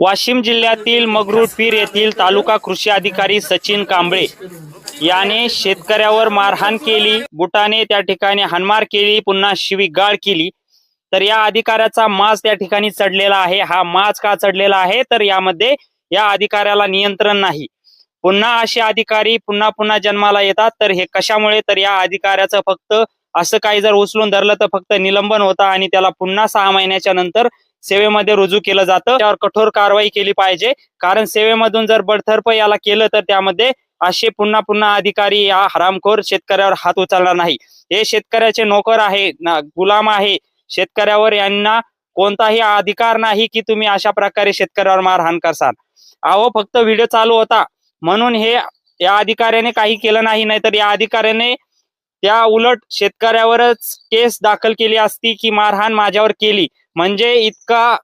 वाशिम जिल्ह्यातील मंगरुळपीर येथील तालुका कृषी अधिकारी सचिन कांबळे याने शेतकऱ्यावर मारहाण केली. बुटाने त्या ठिकाणी हाणमार केली. पुन्हा शिवीगाळ केली. तर या अधिकाऱ्याचा माज त्या ठिकाणी चढलेला आहे. हा माज का चढलेला आहे? तर यामध्ये या अधिकाऱ्याला नियंत्रण नाही. पुन्हा असे अधिकारी पुन्हा पुन्हा जन्माला येतात. तर हे कशामुळे? तर या अधिकाऱ्याचं फक्त असं काही जर उचलून धरलं तर फक्त निलंबन होतं आणि त्याला पुन्हा सहा महिन्याच्या नंतर सेवेमध्ये रुजू केलं जातं. त्यावर कठोर कारवाई केली पाहिजे. कारण सेवेमधून जर बडथर्प याला केलं तर त्यामध्ये असे पुन्हा पुन्हा अधिकारी या हरामखोर शेतकऱ्यावर हात उचलणार नाही. हे शेतकऱ्याचे नोकर आहे ना- गुलाम आहे. शेतकऱ्यावर यांना कोणताही अधिकार नाही की तुम्ही अशा प्रकारे शेतकऱ्यावर मारहाण करसाल अहो फक्त व्हिडिओ चालू होता. म्हणून हे या अधिकाऱ्याने काही केलं नाही नाहीतर या अधिकाऱ्याने त्या उलट शेतकऱ्यावरच केस दाखल केली असती की मारहाण माझ्यावर केली. म्हणजे इतका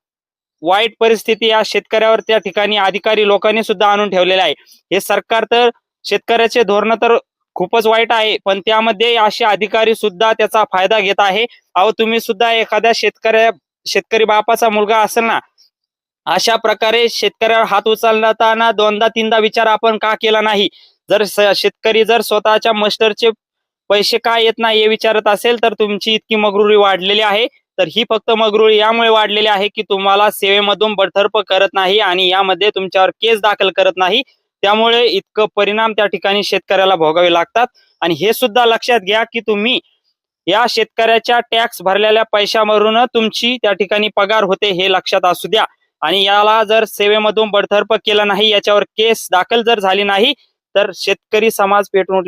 वाईट परिस्थिती या शेतकऱ्यावर त्या ठिकाणी अधिकारी लोकांनी सुद्धा आणून ठेवलेले आहे. हे सरकार तर शेतकऱ्याचे धोरण तर खूपच वाईट आहे पण त्यामध्ये असे अधिकारी सुद्धा त्याचा फायदा घेत आहे. अहो तुम्ही सुद्धा एखाद्या शेतकऱ्या शेतकरी बापाचा मुलगा असेल ना अशा प्रकारे शेतकऱ्यावर हात उचलताना दोनदा तीनदा विचार आपण का केला नाही? जर शेतकरी जर स्वतःच्या मस्टरचे पैसे का येत नाही हे विचारत असेल तर तुमची इतकी मगरुरी वाढलेली आहे. तर ही फक्त मगरुरी यामुळे वाढलेली आहे की तुम्हाला सेवेमधून बडथर्प करत नाही आणि यामध्ये तुमच्यावर केस दाखल करत नाही. त्यामुळे इतकं परिणाम त्या ठिकाणी शेतकऱ्याला भोगावे लागतात. आणि हे सुद्धा लक्षात घ्या की तुम्ही या शेतकऱ्याच्या टॅक्स भरलेल्या पैशावरून तुमची त्या ठिकाणी पगार होते हे लक्षात असू द्या. आणि याला जर सेवेमधून बडथर्प केलं नाही याच्यावर केस दाखल जर झाली नाही तर शेतकरी समाज पेटून